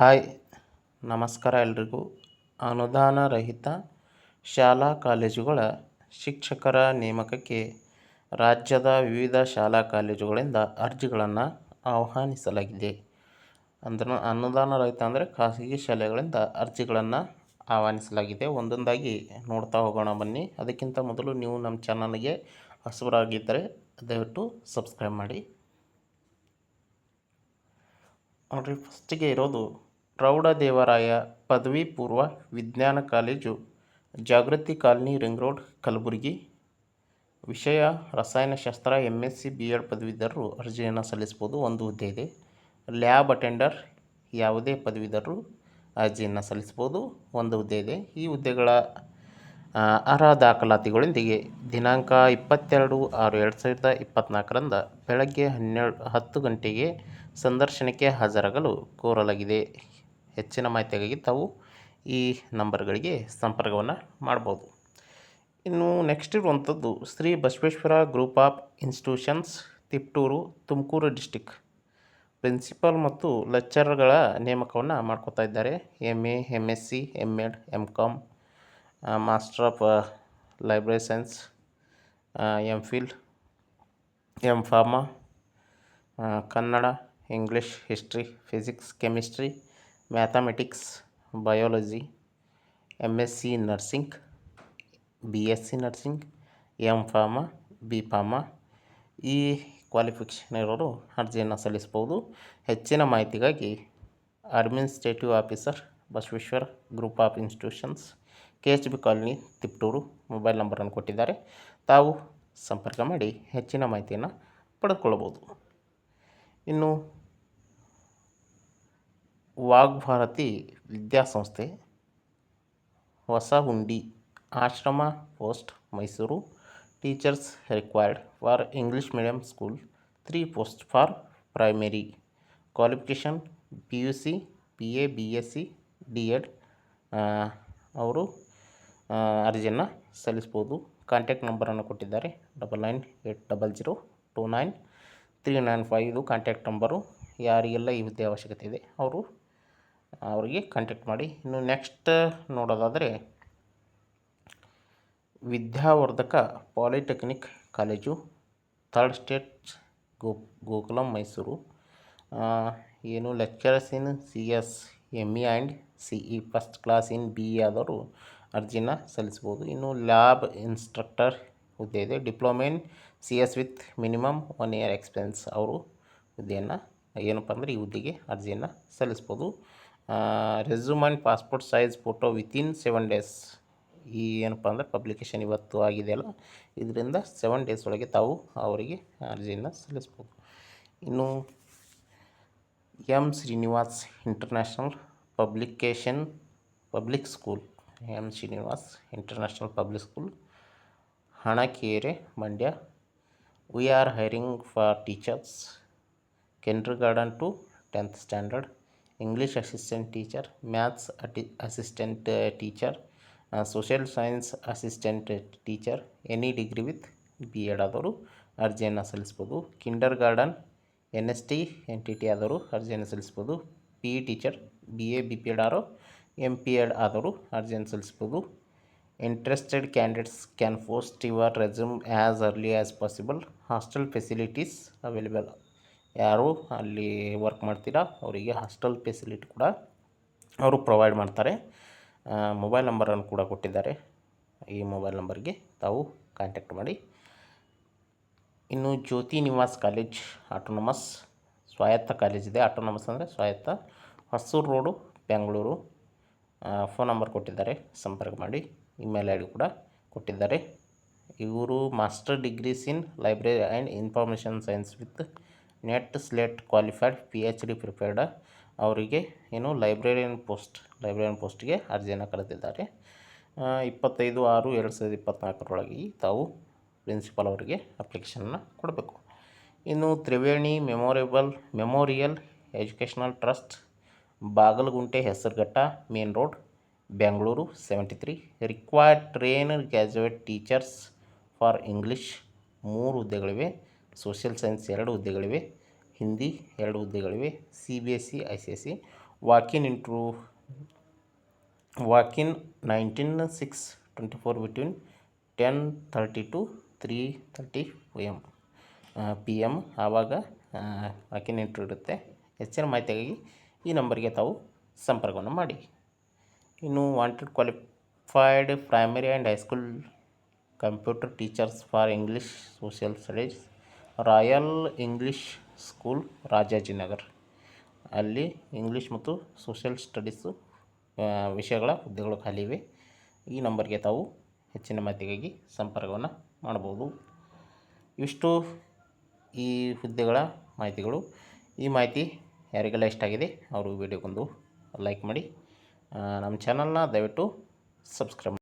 Hi, ನಮಸ್ಕಾರ ಎಲ್ರಿಗೂ. ಅನುದಾನ ರಹಿತ ಶಾಲಾ ಕಾಲೇಜುಗಳ ಶಿಕ್ಷಕರ ನೇಮಕಕ್ಕೆ ರಾಜ್ಯದ ವಿವಿಧ ಶಾಲಾ ಕಾಲೇಜುಗಳಿಂದ ಅರ್ಜಿಗಳನ್ನು ಆಹ್ವಾನಿಸಲಾಗಿದೆ. ಅಂದ್ರೆ ಅನುದಾನ ರಹಿತ ಅಂದರೆ ಖಾಸಗಿ ಶಾಲೆಗಳಿಂದ ಅರ್ಜಿಗಳನ್ನು ಆಹ್ವಾನಿಸಲಾಗಿದೆ. ಒಂದೊಂದಾಗಿ ನೋಡ್ತಾ ಹೋಗೋಣ ಬನ್ನಿ. ಅದಕ್ಕಿಂತ ಮೊದಲು ನೀವು ನಮ್ಮ ಚಾನಲ್ಗೆ ಹಸುರಾಗಿದ್ದರೆ ದಯವಿಟ್ಟು ಸಬ್ಸ್ಕ್ರೈಬ್ ಮಾಡಿ. ನೋಡಿರಿ ಫಸ್ಟಿಗೆ ಇರೋದು ಪ್ರೌಢದೇವರಾಯ ಪದವಿ ಪೂರ್ವ ವಿಜ್ಞಾನ ಕಾಲೇಜು, ಜಾಗೃತಿ ಕಾಲನಿ ರಿಂಗ್ ರೋಡ್ ಕಲಬುರಗಿ. ವಿಷಯ, ರಸಾಯನಶಾಸ್ತ್ರ M S C B Ed ಪದವೀಧರರು ಅರ್ಜಿಯನ್ನು ಸಲ್ಲಿಸ್ಬೋದು ಒಂದು ಹುದ್ದೆ ಇದೆ. ಲ್ಯಾಬ್ ಅಟೆಂಡರ್ ಯಾವುದೇ ಪದವೀಧರರು ಅರ್ಜಿಯನ್ನು ಸಲ್ಲಿಸ್ಬೋದು ಒಂದು ಹುದ್ದೆ ಇದೆ. ಈ ಹುದ್ದೆಗಳ ಅರ್ಹ ದಾಖಲಾತಿಗಳೊಂದಿಗೆ ದಿನಾಂಕ ಇಪ್ಪತ್ತೆರಡು ಆರು ಎರಡು ಸಾವಿರದ ಇಪ್ಪತ್ತ್ನಾಲ್ಕರಂದ ಬೆಳಗ್ಗೆ ಹನ್ನೆರಡು, ಹತ್ತು ಗಂಟೆಗೆ ಸಂದರ್ಶನಕ್ಕೆ ಹಾಜರಾಗಲು ಕೋರಲಾಗಿದೆ. ಹೆಚ್ಚಿನ ಮಾಹಿತಿಗಾಗಿ ತಾವು ಈ ನಂಬರ್ಗಳಿಗೆ ಸಂಪರ್ಕವನ್ನು ಮಾಡ್ಬೋದು. ಇನ್ನು ನೆಕ್ಸ್ಟ್ ಇರುವಂಥದ್ದು Shri Basaveshwara group of institutions Tiptur, Tumakuru district principal ಮತ್ತು ಲೆಕ್ಚರ್ಗಳ ನೇಮಕವನ್ನು ಮಾಡ್ಕೋತಾ ಇದ್ದಾರೆ. M A M S C M Ed M Com master of library science M Phil M Pharma Kannada English history physics chemistry mathematics, biology M S C nursing B S C nursing M Pharma B Pharma ಈ qualification ಇರೋರು ಅರ್ಜಿಯನ್ನು ಸಲ್ಲಿಸ್ಬೋದು. ಹೆಚ್ಚಿನ ಮಾಹಿತಿಗಾಗಿ administrative officer Basaveshwara group of institutions K H B colony Tiptur mobile ನಂಬರನ್ನು ಕೊಟ್ಟಿದ್ದಾರೆ. ತಾವು ಸಂಪರ್ಕ ಮಾಡಿ ಹೆಚ್ಚಿನ ಮಾಹಿತಿಯನ್ನು ಪಡೆದುಕೊಳ್ಳಬಹುದು. ಇನ್ನು ವಾಗ್ಭಾರತಿ ವಿದ್ಯಾಸಂಸ್ಥೆ ಹೊಸ ಹುಂಡಿ ಆಶ್ರಮ post, Mysuru. Teachers required for English medium school, three post for primary. Qualification, P U C, P A, B S C, D Ed ಅವರು ಅರ್ಜಿಯನ್ನು ಸಲ್ಲಿಸ್ಬೋದು. ಕಾಂಟ್ಯಾಕ್ಟ್ ನಂಬರನ್ನು ಕೊಟ್ಟಿದ್ದಾರೆ. Double nine eight double zero two nine three nine five ಇದು contact number. ಯಾರಿಗೆಲ್ಲ ಈ ಹುದ್ದೆ ಅವಶ್ಯಕತೆ ಇದೆ, ಅವರು ಅವರಿಗೆ ಕಾಂಟ್ಯಾಕ್ಟ್ ಮಾಡಿ. ಇನ್ನು ನೆಕ್ಸ್ಟ್ ನೋಡೋದಾದರೆ Vidyavardhaka polytechnic college third state ಗೋ, ಗೋಕುಲಂ, ಮೈಸೂರು. ಏನು lecturers in C S M E and C E first class in B E ಆದವರು ಅರ್ಜಿನ ಸಲ್ಲಿಸ್ಬೋದು ಇನ್ನು ಲ್ಯಾಬ್ ಇನ್ಸ್ಟ್ರಕ್ಟರ್ ಹುದ್ದೆ ಇದೆ. Diploma in C S with minimum one year experience ಅವರು ಹುದ್ದೆಯನ್ನು, ಏನಪ್ಪ ಅಂದರೆ ಈ ಹುದ್ದೆಗೆ ಅರ್ಜಿಯನ್ನು ಸಲ್ಲಿಸ್ಬೋದು resume and passport size photo within seven days. ಈ ಏನಪ್ಪ ಅಂದರೆ ಪಬ್ಲಿಕೇಶನ್ ಇವತ್ತು ಆಗಿದೆಯಲ್ಲ ಇದರಿಂದ ಸೆವೆನ್ ಡೇಸ್ ಒಳಗೆ ತಾವು ಅವರಿಗೆ ಅರ್ಜಿಯನ್ನು ಸಲ್ಲಿಸ್ಬೋದು. ಇನ್ನು M Srinivas international publication public school M Srinivas international public school, Hanakere Mandya. We are hiring for teachers kindergarten to tenth standard English assistant teacher maths ಅಟಿ assistant teacher social science assistant teacher any degree with B Ed ಆದವರು ಅರ್ಜಿಯನ್ನು ಸಲ್ಲಿಸ್ಬೋದು. Kindergarten N S T N T T ಆದವರು ಅರ್ಜಿಯನ್ನು ಸಲ್ಲಿಸ್ಬೋದು. P E teacher B A B P Ed or M P Ed ಆದವರು ಅರ್ಜಿಯನ್ನು ಸಲ್ಲಿಸ್ಬೋದು. Interested candidates can post your resume as early as possible hostel facilities available ಯಾರು ಅಲ್ಲಿ work ಮಾಡ್ತೀರಾ, ಅವರಿಗೆ hostel facility ಕೂಡ ಅವರು ಪ್ರೊವೈಡ್ ಮಾಡ್ತಾರೆ. ಮೊಬೈಲ್ ನಂಬರನ್ನು ಕೂಡ ಕೊಟ್ಟಿದ್ದಾರೆ. ಈ ಮೊಬೈಲ್ ನಂಬರ್ಗೆ ತಾವು ಕಾಂಟ್ಯಾಕ್ಟ್ ಮಾಡಿ. ಇನ್ನು ಜ್ಯೋತಿ ನಿವಾಸ್ ಕಾಲೇಜ್ ಆಟೋನಮಸ್ ಸ್ವಾಯತ್ತ ಕಾಲೇಜ್ ಇದೆ. ಆಟೋನಮಸ್ ಅಂದರೆ ಸ್ವಾಯತ್ತ, Hosur road Bengaluru. Phone number ಕೊಟ್ಟಿದ್ದಾರೆ. ಸಂಪರ್ಕ ಮಾಡಿ. ಇಮೇಲ್ ಐ ಡಿ ಕೂಡ ಕೊಟ್ಟಿದ್ದಾರೆ. ಇವರು master degrees in library and information science with NET SLET qualified P H D prepared ಅವರಿಗೆ ಏನು ಲೈಬ್ರರಿಯನ್ ಪೋಸ್ಟ್ ಲೈಬ್ರರಿಯನ್ ಪೋಸ್ಟ್ಗೆ ಅರ್ಜಿಯನ್ನು ಕರೆದಿದ್ದಾರೆ ಇಪ್ಪತ್ತೈದು ಆರು ಎರಡು ಸಾವಿರದ ಇಪ್ಪತ್ತ್ನಾಲ್ಕರೊಳಗೆ ತಾವು ಪ್ರಿನ್ಸಿಪಾಲ್ ಅವರಿಗೆ ಅಪ್ಲಿಕೇಶನನ್ನು ಕೊಡಬೇಕು. ಇನ್ನು Triveni memorable memorial educational trust Bagalagunte Hesaraghatta main road Bengaluru seventy three required trained graduate teachers for English ಮೂರು ಹುದ್ದೆಗಳಿವೆ. ಸೋಷಿಯಲ್ ಸೈನ್ಸ್ ಎರಡು ಹುದ್ದೆಗಳಿವೆ, ಹಿಂದಿ ಎರಡು ಹುದ್ದೆಗಳಿವೆ, C B S C I C S C walk in interview walk in nineteen six twenty four between ten thirty to three thirty P M P M ಆವಾಗ walk in interview ಇರುತ್ತೆ. ಹೆಚ್ಚಿನ ಮಾಹಿತಿಗಾಗಿ ಈ ನಂಬರ್ಗೆ ತಾವು ಸಂಪರ್ಕವನ್ನು ಮಾಡಿ. ಇನ್ನು wanted qualified primary and high school computer teachers for English social studies royal English school, Rajajinagar. ಅಲ್ಲಿ ಇಂಗ್ಲೀಷ್ ಮತ್ತು ಸೋಷಿಯಲ್ ಸ್ಟಡೀಸು ವಿಷಯಗಳ ಹುದ್ದೆಗಳು ಖಾಲಿ ಇವೆ. ಈ ನಂಬರ್ಗೆ ತಾವು ಹೆಚ್ಚಿನ ಮಾಹಿತಿಗಾಗಿ ಸಂಪರ್ಕವನ್ನು ಮಾಡ್ಬೋದು. ಇಷ್ಟು ಈ ಹುದ್ದೆಗಳ ಮಾಹಿತಿಗಳು. ಈ ಮಾಹಿತಿ ಯಾರಿಗೆಲ್ಲ ಇಷ್ಟ ಆಗಿದೆ, ಅವರು ವಿಡಿಯೋಗೊಂದು ಲೈಕ್ ಮಾಡಿ. ನಮ್ಮ ಚಾನಲ್ನ ದಯವಿಟ್ಟು ಸಬ್ಸ್ಕ್ರೈಬ್